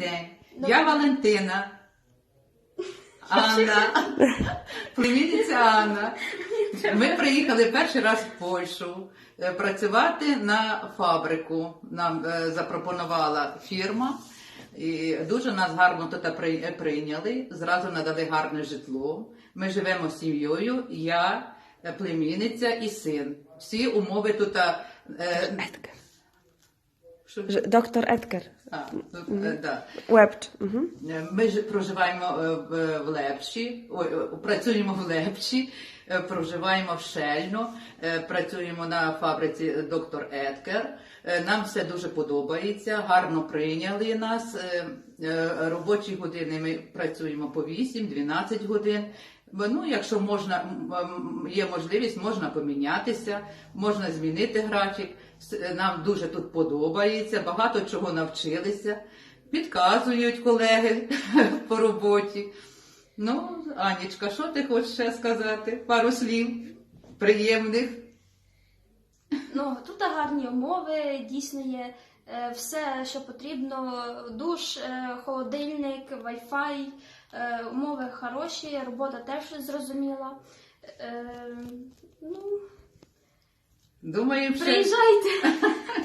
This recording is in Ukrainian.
день. Я Валентина. Анна. Племінниця Анна. Ми приїхали перший раз в Польщу е, працювати на фабрику. Нам е, запропонувала фірма. І дуже нас гарно тут прийняли. Зразу надали гарне житло. Ми живемо з сім'єю, я, е, племінниця і син. Всі умови тут. е. Що- Доктор Едгар. а, е, да. Угу. Е, Ми ж проживаємо е, в в Лепші, ой, е, працюємо в Лепші, е, проживаємо в Шельно, е, працюємо на фабриці доктор Еткер. Е, Нам все дуже подобається, гарно прийняли нас. Е, е, Робочі години ми працюємо по 8-12 годин. Ну, якщо можна, є можливість, можна помінятися, можна змінити графік. Нам дуже тут подобається, багато чого навчилися підказують колеги по роботі. Ну, Анічка, що ти хочеш ще сказати? Пару слів приємних. Ну, тут гарні умови, дійсно є е, все, що потрібно: душ, е, холодильник, Wi-Fi, е, умови хороші, робота теж зрозуміла. Ну, Думаю, що приїжджайте.